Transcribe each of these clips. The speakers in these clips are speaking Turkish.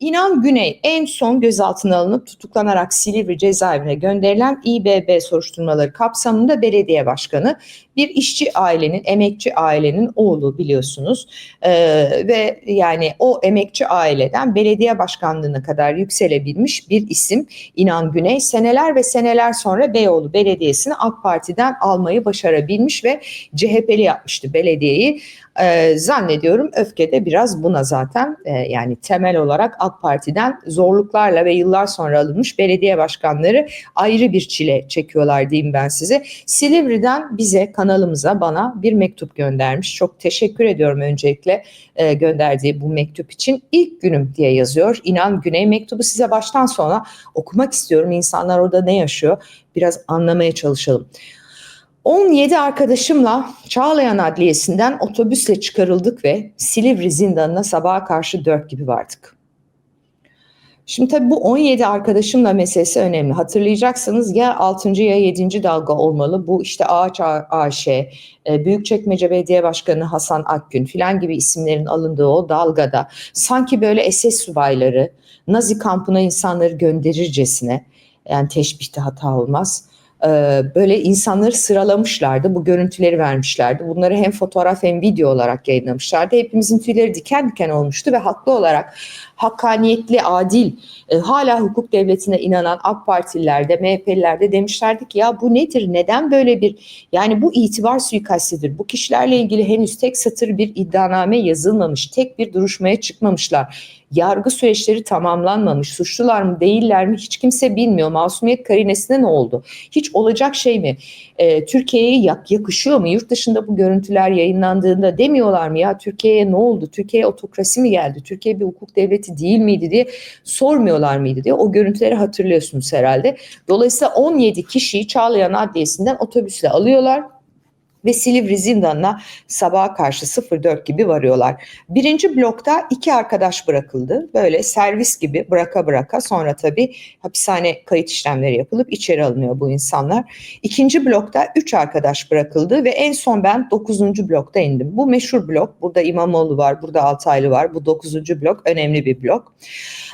İnan Güney en son gözaltına alınıp tutuklanarak Silivri cezaevine gönderilen İBB soruşturmaları kapsamında belediye başkanı bir işçi ailenin, emekçi ailenin oğlu biliyorsunuz ee, ve yani o emekçi aileden belediye başkanlığına kadar yükselebilmiş bir isim İnan Güney seneler ve seneler sonra Beyoğlu Belediyesi'ni AK Parti'den almayı başarabilmiş ve CHP'li yapmıştı belediyeyi. Ee, zannediyorum öfke de biraz buna zaten e, yani temel olarak AK Parti'den zorluklarla ve yıllar sonra alınmış belediye başkanları ayrı bir çile çekiyorlar diyeyim ben size. Silivri'den bize kanalımıza bana bir mektup göndermiş. Çok teşekkür ediyorum öncelikle e, gönderdiği bu mektup için. İlk günüm diye yazıyor. İnan Güney mektubu size baştan sona okumak istiyorum. İnsanlar orada ne yaşıyor biraz anlamaya çalışalım. 17 arkadaşımla Çağlayan Adliyesi'nden otobüsle çıkarıldık ve Silivri zindanına sabaha karşı 4 gibi vardık. Şimdi tabii bu 17 arkadaşımla meselesi önemli. Hatırlayacaksınız ya 6. ya 7. dalga olmalı. Bu işte Ağaç AŞ, e, Büyükçekmece Belediye Başkanı Hasan Akgün filan gibi isimlerin alındığı o dalgada sanki böyle SS subayları Nazi kampına insanları gönderircesine yani teşbihte hata olmaz böyle insanları sıralamışlardı. Bu görüntüleri vermişlerdi. Bunları hem fotoğraf hem video olarak yayınlamışlardı. Hepimizin tüyleri diken diken olmuştu ve haklı olarak hakkaniyetli, adil, e, hala hukuk devletine inanan AK Partililerde, MHP'lilerde demişlerdi ki ya bu nedir? Neden böyle bir yani bu itibar suikastidir. Bu kişilerle ilgili henüz tek satır bir iddianame yazılmamış, tek bir duruşmaya çıkmamışlar yargı süreçleri tamamlanmamış. Suçlular mı değiller mi hiç kimse bilmiyor. Masumiyet karinesine ne oldu? Hiç olacak şey mi? Ee, Türkiye'ye yak, yakışıyor mu? Yurt dışında bu görüntüler yayınlandığında demiyorlar mı ya Türkiye'ye ne oldu? Türkiye'ye otokrasi mi geldi? Türkiye bir hukuk devleti değil miydi diye sormuyorlar mıydı diye. O görüntüleri hatırlıyorsunuz herhalde. Dolayısıyla 17 kişiyi Çağlayan Adliyesi'nden otobüsle alıyorlar ve Silivri zindanına sabaha karşı 04 gibi varıyorlar. Birinci blokta iki arkadaş bırakıldı. Böyle servis gibi bıraka bıraka sonra tabii hapishane kayıt işlemleri yapılıp içeri alınıyor bu insanlar. İkinci blokta üç arkadaş bırakıldı ve en son ben dokuzuncu blokta indim. Bu meşhur blok. Burada İmamoğlu var, burada Altaylı var. Bu dokuzuncu blok önemli bir blok.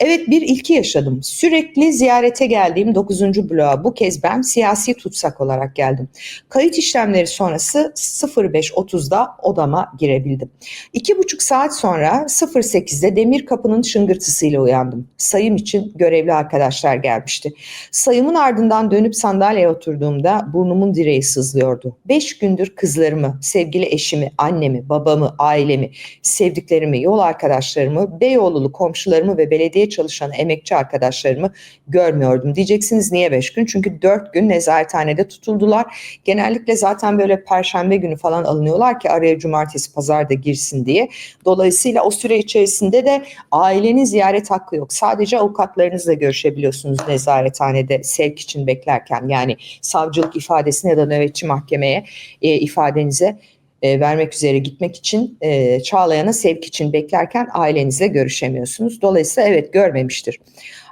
Evet bir ilki yaşadım. Sürekli ziyarete geldiğim 9. bloğa bu kez ben siyasi tutsak olarak geldim. Kayıt işlemleri sonrası 05.30'da odama girebildim. İki buçuk saat sonra 08'de demir kapının şıngırtısıyla uyandım. Sayım için görevli arkadaşlar gelmişti. Sayımın ardından dönüp sandalyeye oturduğumda burnumun direği sızlıyordu. Beş gündür kızlarımı, sevgili eşimi, annemi, babamı, ailemi, sevdiklerimi, yol arkadaşlarımı, Beyoğlulu komşularımı ve belediye çalışan emekçi arkadaşlarımı görmüyordum. Diyeceksiniz niye beş gün? Çünkü dört gün nezarethanede tutuldular. Genellikle zaten böyle perşembe günü falan alınıyorlar ki araya cumartesi pazar da girsin diye. Dolayısıyla o süre içerisinde de ailenin ziyaret hakkı yok. Sadece avukatlarınızla görüşebiliyorsunuz nezarethanede sevk için beklerken. Yani savcılık ifadesine ya da nöbetçi mahkemeye e, ifadenize e, vermek üzere gitmek için e, Çağlayan'a sevk için beklerken ailenizle görüşemiyorsunuz. Dolayısıyla evet görmemiştir.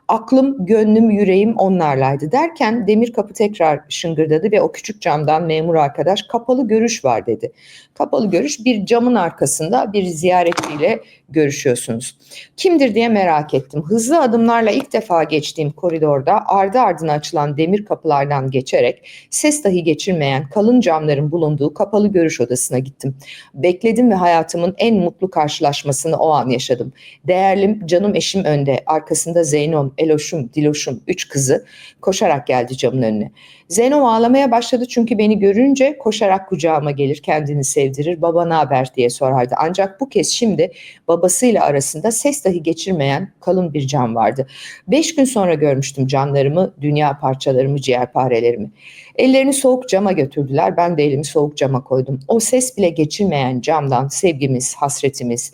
Aklım, gönlüm, yüreğim onlarlaydı derken demir kapı tekrar şıngırdadı ve o küçük camdan memur arkadaş kapalı görüş var dedi. Kapalı görüş bir camın arkasında bir ziyaretçiyle görüşüyorsunuz. Kimdir diye merak ettim. Hızlı adımlarla ilk defa geçtiğim koridorda ardı ardına açılan demir kapılardan geçerek ses dahi geçirmeyen kalın camların bulunduğu kapalı görüş odasına gittim. Bekledim ve hayatımın en mutlu karşılaşmasını o an yaşadım. Değerlim canım eşim önde, arkasında Zeynom, Eloşum, Diloşum, üç kızı koşarak geldi camın önüne. Zeynom ağlamaya başladı çünkü beni görünce koşarak kucağıma gelir, kendini sevdirir, baba ne haber diye sorardı. Ancak bu kez şimdi babasıyla arasında ses dahi geçirmeyen kalın bir cam vardı. Beş gün sonra görmüştüm canlarımı, dünya parçalarımı, ciğerparelerimi. Ellerini soğuk cama götürdüler, ben de elimi soğuk cama koydum. O ses bile geçirmeyen camdan sevgimiz, hasretimiz,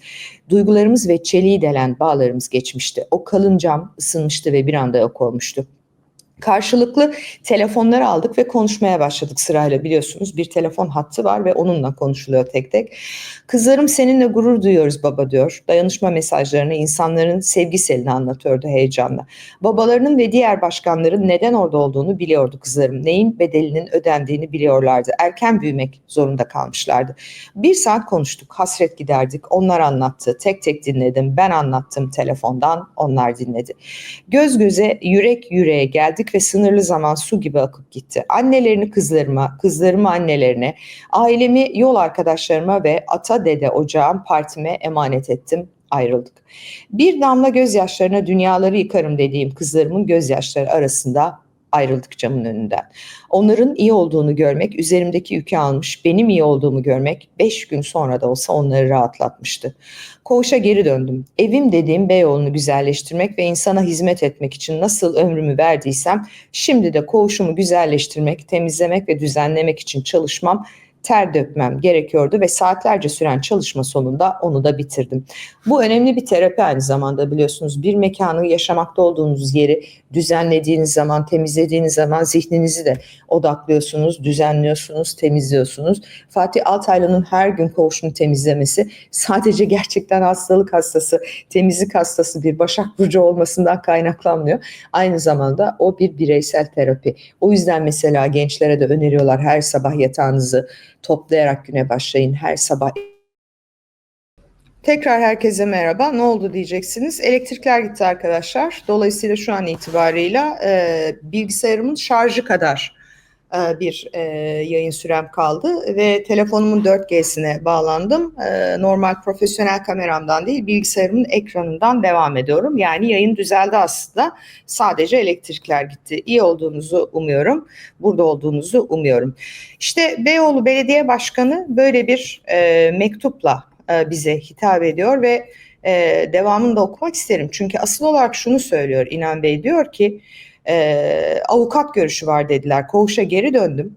duygularımız ve çeliği delen bağlarımız geçmişti. O kalın cam ısınmıştı ve bir anda yok olmuştu. Karşılıklı telefonları aldık ve konuşmaya başladık sırayla biliyorsunuz. Bir telefon hattı var ve onunla konuşuluyor tek tek. Kızlarım seninle gurur duyuyoruz baba diyor. Dayanışma mesajlarını insanların sevgiselini anlatıyordu heyecanla. Babalarının ve diğer başkanların neden orada olduğunu biliyordu kızlarım. Neyin bedelinin ödendiğini biliyorlardı. Erken büyümek zorunda kalmışlardı. Bir saat konuştuk, hasret giderdik. Onlar anlattı, tek tek dinledim. Ben anlattım telefondan, onlar dinledi. Göz göze, yürek yüreğe geldik ve sınırlı zaman su gibi akıp gitti. Annelerini kızlarıma, kızlarımı annelerine, ailemi yol arkadaşlarıma ve ata dede ocağım partime emanet ettim ayrıldık. Bir damla gözyaşlarına dünyaları yıkarım dediğim kızlarımın gözyaşları arasında ayrıldık camın önünden. Onların iyi olduğunu görmek, üzerimdeki yükü almış, benim iyi olduğumu görmek beş gün sonra da olsa onları rahatlatmıştı. Koğuşa geri döndüm. Evim dediğim Beyoğlu'nu güzelleştirmek ve insana hizmet etmek için nasıl ömrümü verdiysem, şimdi de koğuşumu güzelleştirmek, temizlemek ve düzenlemek için çalışmam ter dökmem gerekiyordu ve saatlerce süren çalışma sonunda onu da bitirdim. Bu önemli bir terapi aynı zamanda biliyorsunuz. Bir mekanı yaşamakta olduğunuz yeri düzenlediğiniz zaman, temizlediğiniz zaman zihninizi de odaklıyorsunuz, düzenliyorsunuz, temizliyorsunuz. Fatih Altaylı'nın her gün koğuşunu temizlemesi sadece gerçekten hastalık hastası, temizlik hastası bir Başak Burcu olmasından kaynaklanmıyor. Aynı zamanda o bir bireysel terapi. O yüzden mesela gençlere de öneriyorlar her sabah yatağınızı toplayarak güne başlayın. Her sabah Tekrar herkese merhaba. Ne oldu diyeceksiniz. Elektrikler gitti arkadaşlar. Dolayısıyla şu an itibarıyla e, bilgisayarımın şarjı kadar e, bir e, yayın sürem kaldı ve telefonumun 4G'sine bağlandım. E, normal profesyonel kameramdan değil bilgisayarımın ekranından devam ediyorum. Yani yayın düzeldi aslında. Sadece elektrikler gitti. İyi olduğunuzu umuyorum. Burada olduğunuzu umuyorum. İşte Beyoğlu Belediye Başkanı böyle bir e, mektupla e, bize hitap ediyor ve e, devamını da okumak isterim. Çünkü asıl olarak şunu söylüyor İnan Bey diyor ki e, avukat görüşü var dediler. Koğuşa geri döndüm.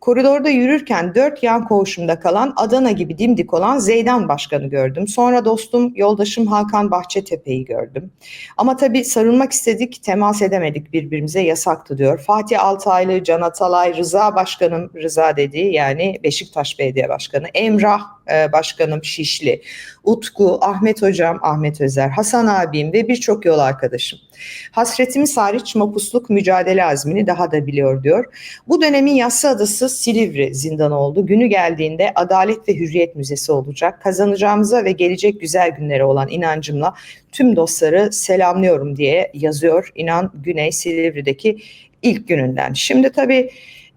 Koridorda yürürken dört yan koğuşumda kalan Adana gibi dimdik olan Zeydan Başkanı gördüm. Sonra dostum, yoldaşım Hakan Bahçetepe'yi gördüm. Ama tabii sarılmak istedik, temas edemedik birbirimize yasaktı diyor. Fatih Altaylı, Can Atalay, Rıza Başkanım, Rıza dediği yani Beşiktaş Belediye Başkanı, Emrah e, Başkanım Şişli, Utku, Ahmet Hocam, Ahmet Özer, Hasan abim ve birçok yol arkadaşım. Hasretimiz hariç mapusluk mücadele azmini daha da biliyor diyor. Bu dönemin yassı adası Silivri zindanı oldu. Günü geldiğinde Adalet ve Hürriyet Müzesi olacak. Kazanacağımıza ve gelecek güzel günlere olan inancımla tüm dostları selamlıyorum diye yazıyor İnan Güney Silivri'deki ilk gününden. Şimdi tabii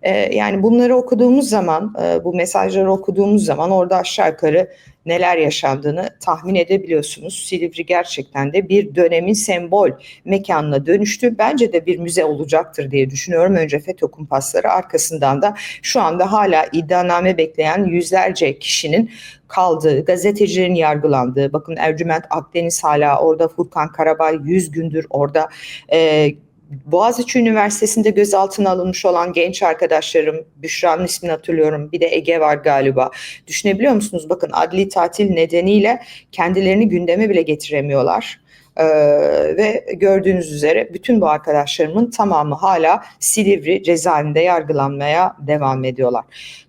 e, yani bunları okuduğumuz zaman, e, bu mesajları okuduğumuz zaman orada aşağı yukarı neler yaşandığını tahmin edebiliyorsunuz. Silivri gerçekten de bir dönemin sembol mekanına dönüştü. Bence de bir müze olacaktır diye düşünüyorum. Önce FETÖ kumpasları arkasından da şu anda hala iddianame bekleyen yüzlerce kişinin kaldığı, gazetecilerin yargılandığı, bakın Ercüment Akdeniz hala orada, Furkan Karabay 100 gündür orada, e, Boğaziçi Üniversitesi'nde gözaltına alınmış olan genç arkadaşlarım, Büşra'nın ismini hatırlıyorum, bir de Ege var galiba. Düşünebiliyor musunuz? Bakın adli tatil nedeniyle kendilerini gündeme bile getiremiyorlar. Ee, ve gördüğünüz üzere bütün bu arkadaşlarımın tamamı hala Silivri cezaevinde yargılanmaya devam ediyorlar.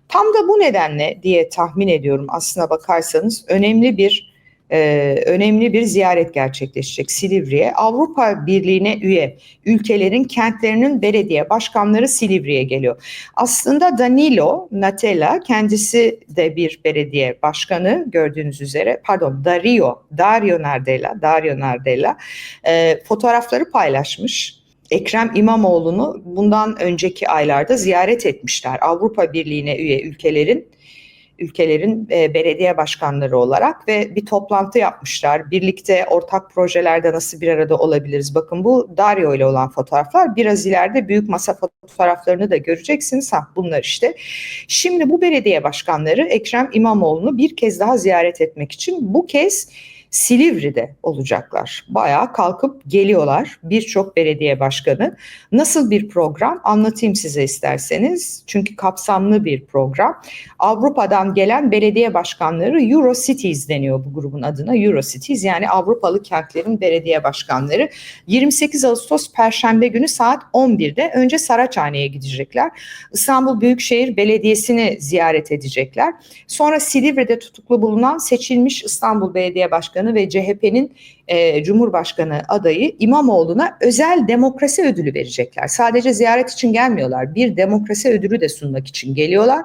Tam da bu nedenle diye tahmin ediyorum aslına bakarsanız önemli bir e, önemli bir ziyaret gerçekleşecek Silivri'ye. Avrupa Birliği'ne üye ülkelerin kentlerinin belediye başkanları Silivri'ye geliyor. Aslında Danilo Natella kendisi de bir belediye başkanı gördüğünüz üzere pardon Dario Dario Nardella Dario Nardella e, fotoğrafları paylaşmış. Ekrem İmamoğlu'nu bundan önceki aylarda ziyaret etmişler. Avrupa Birliği'ne üye ülkelerin ülkelerin e, belediye başkanları olarak ve bir toplantı yapmışlar. Birlikte ortak projelerde nasıl bir arada olabiliriz? Bakın bu Dario ile olan fotoğraflar. Biraz ileride büyük masa fotoğraflarını da göreceksiniz. Ha, bunlar işte. Şimdi bu belediye başkanları Ekrem İmamoğlu'nu bir kez daha ziyaret etmek için bu kez Silivri'de olacaklar. Bayağı kalkıp geliyorlar birçok belediye başkanı. Nasıl bir program anlatayım size isterseniz. Çünkü kapsamlı bir program. Avrupa'dan gelen belediye başkanları Eurocities deniyor bu grubun adına. Eurocities yani Avrupalı kentlerin belediye başkanları. 28 Ağustos Perşembe günü saat 11'de önce Saraçhane'ye gidecekler. İstanbul Büyükşehir Belediyesi'ni ziyaret edecekler. Sonra Silivri'de tutuklu bulunan seçilmiş İstanbul Belediye Başkanı ve CHP'nin e, Cumhurbaşkanı adayı İmamoğlu'na özel demokrasi ödülü verecekler. Sadece ziyaret için gelmiyorlar. Bir demokrasi ödülü de sunmak için geliyorlar.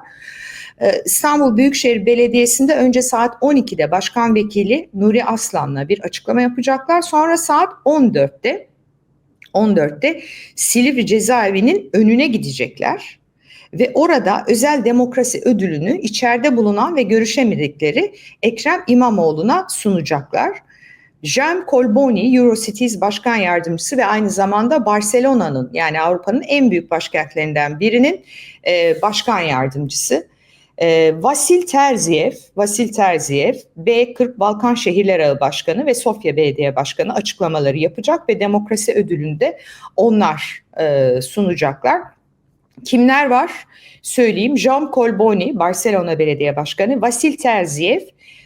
E, İstanbul Büyükşehir Belediyesi'nde önce saat 12'de Başkan Vekili Nuri Aslan'la bir açıklama yapacaklar. Sonra saat 14'te 14'te Silivri Cezaevi'nin önüne gidecekler ve orada özel demokrasi ödülünü içeride bulunan ve görüşemedikleri Ekrem İmamoğlu'na sunacaklar. Jean Colboni, Eurocities Başkan Yardımcısı ve aynı zamanda Barcelona'nın yani Avrupa'nın en büyük başkentlerinden birinin e, başkan yardımcısı. E, Vasil Terziev, Vasil Terziev, B40 Balkan Şehirler Ağı Başkanı ve Sofya Belediye Başkanı açıklamaları yapacak ve demokrasi ödülünü de onlar e, sunacaklar. Kimler var? Söyleyeyim. Jean Colboni, Barcelona Belediye Başkanı, Vasil Terziev,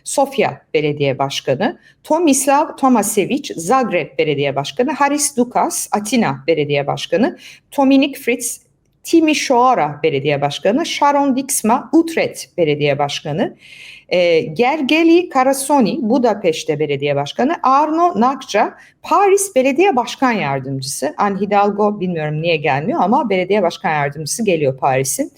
Sofya Belediye Başkanı, Tomislav Tomasevic, Zagreb Belediye Başkanı, Haris Dukas, Atina Belediye Başkanı, Dominik Fritz, Timișoara Belediye Başkanı, Sharon Dixma, Utrecht Belediye Başkanı, e, Gergely Karasoni, Budapeşte Belediye Başkanı, Arno Nakça, Paris Belediye Başkan Yardımcısı, Anne Hidalgo bilmiyorum niye gelmiyor ama belediye başkan yardımcısı geliyor Paris'in.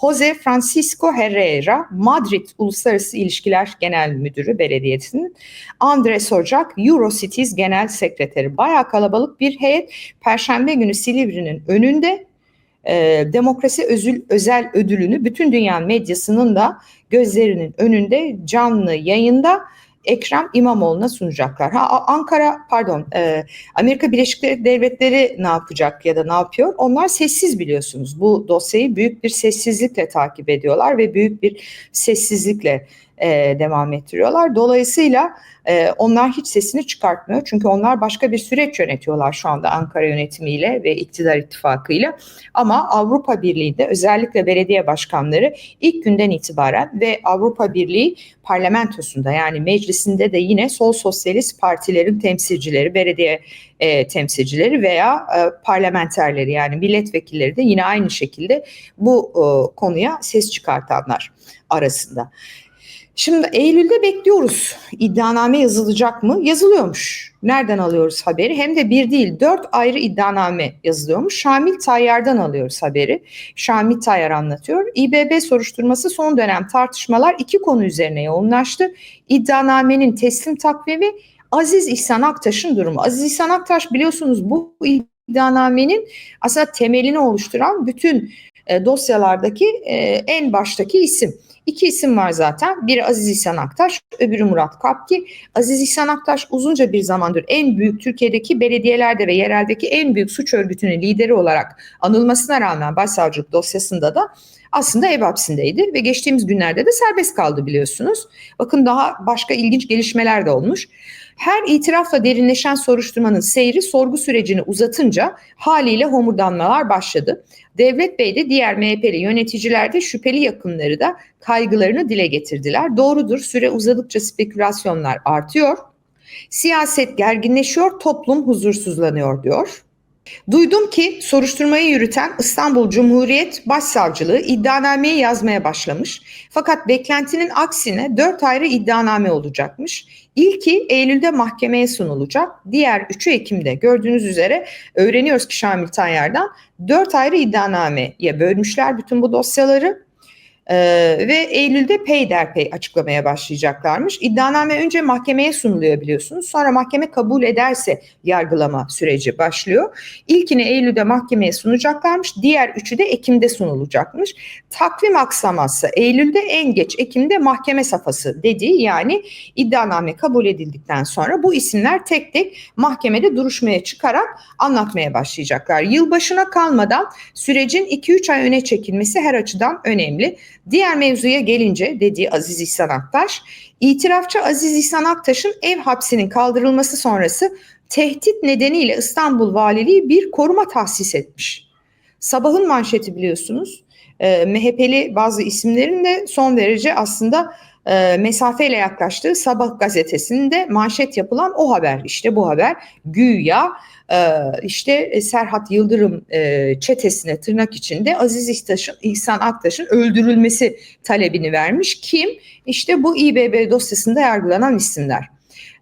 Jose Francisco Herrera, Madrid Uluslararası İlişkiler Genel Müdürü belediyesinin, Andres Ocak, Eurocities Genel Sekreteri. Bayağı kalabalık bir heyet Perşembe günü Silivri'nin önünde e, demokrasi özül, özel ödülünü bütün dünya medyasının da gözlerinin önünde canlı yayında Ekrem İmamoğlu'na sunacaklar. Ha Ankara pardon e, Amerika Birleşik Devletleri ne yapacak ya da ne yapıyor? Onlar sessiz biliyorsunuz. Bu dosyayı büyük bir sessizlikle takip ediyorlar ve büyük bir sessizlikle e, devam ettiriyorlar. Dolayısıyla e, onlar hiç sesini çıkartmıyor. Çünkü onlar başka bir süreç yönetiyorlar şu anda Ankara yönetimiyle ve iktidar ittifakıyla. Ama Avrupa Birliği'nde özellikle belediye başkanları ilk günden itibaren ve Avrupa Birliği parlamentosunda yani meclisinde de yine sol sosyalist partilerin temsilcileri, belediye e, temsilcileri veya e, parlamenterleri yani milletvekilleri de yine aynı şekilde bu e, konuya ses çıkartanlar arasında. Şimdi Eylül'de bekliyoruz. İddianame yazılacak mı? Yazılıyormuş. Nereden alıyoruz haberi? Hem de bir değil dört ayrı iddianame yazılıyormuş. Şamil Tayyar'dan alıyoruz haberi. Şamil Tayyar anlatıyor. İBB soruşturması son dönem tartışmalar iki konu üzerine yoğunlaştı. İddianamenin teslim takvimi Aziz İhsan Aktaş'ın durumu. Aziz İhsan Aktaş biliyorsunuz bu iddianamenin aslında temelini oluşturan bütün e, dosyalardaki e, en baştaki isim. İki isim var zaten. Biri Aziz İhsan Aktaş, öbürü Murat Kapki. Aziz İhsan Aktaş uzunca bir zamandır en büyük Türkiye'deki belediyelerde ve yereldeki en büyük suç örgütünün lideri olarak anılmasına rağmen başsavcılık dosyasında da aslında ev hapsindeydi ve geçtiğimiz günlerde de serbest kaldı biliyorsunuz. Bakın daha başka ilginç gelişmeler de olmuş. Her itirafla derinleşen soruşturmanın seyri sorgu sürecini uzatınca haliyle homurdanmalar başladı. Devlet Bey de diğer MHP'li yöneticiler de şüpheli yakınları da kaygılarını dile getirdiler. Doğrudur süre uzadıkça spekülasyonlar artıyor. Siyaset gerginleşiyor, toplum huzursuzlanıyor diyor. Duydum ki soruşturmayı yürüten İstanbul Cumhuriyet Başsavcılığı iddianameyi yazmaya başlamış. Fakat beklentinin aksine dört ayrı iddianame olacakmış. İlki Eylül'de mahkemeye sunulacak. Diğer 3'ü Ekim'de. Gördüğünüz üzere öğreniyoruz ki Şamil Tayyar'dan dört ayrı iddianameye bölmüşler bütün bu dosyaları. Ee, ve Eylül'de peyderpey açıklamaya başlayacaklarmış. İddianame önce mahkemeye sunuluyor biliyorsunuz. Sonra mahkeme kabul ederse yargılama süreci başlıyor. İlkini Eylül'de mahkemeye sunacaklarmış. Diğer üçü de Ekim'de sunulacakmış. Takvim aksaması Eylül'de en geç Ekim'de mahkeme safhası dediği yani iddianame kabul edildikten sonra bu isimler tek tek mahkemede duruşmaya çıkarak anlatmaya başlayacaklar. Yılbaşına kalmadan sürecin 2-3 ay öne çekilmesi her açıdan önemli. Diğer mevzuya gelince dediği Aziz İhsan Aktaş, itirafçı Aziz İhsan Aktaş'ın ev hapsinin kaldırılması sonrası tehdit nedeniyle İstanbul Valiliği bir koruma tahsis etmiş. Sabahın manşeti biliyorsunuz. E, MHP'li bazı isimlerin de son derece aslında e, mesafeyle yaklaştığı Sabah gazetesinde manşet yapılan o haber. İşte bu haber güya e, işte Serhat Yıldırım e, çetesine tırnak içinde Aziz İhtaş'ın, İhsan Aktaş'ın öldürülmesi talebini vermiş. Kim? İşte bu İBB dosyasında yargılanan isimler.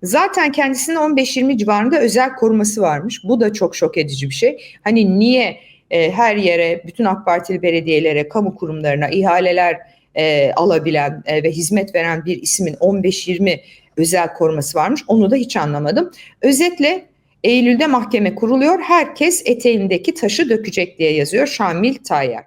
Zaten kendisinin 15-20 civarında özel koruması varmış. Bu da çok şok edici bir şey. Hani niye e, her yere, bütün AK Partili belediyelere, kamu kurumlarına ihaleler e, alabilen e, ve hizmet veren bir ismin 15-20 özel koruması varmış. Onu da hiç anlamadım. Özetle Eylül'de mahkeme kuruluyor. Herkes eteğindeki taşı dökecek diye yazıyor Şamil Tayyar.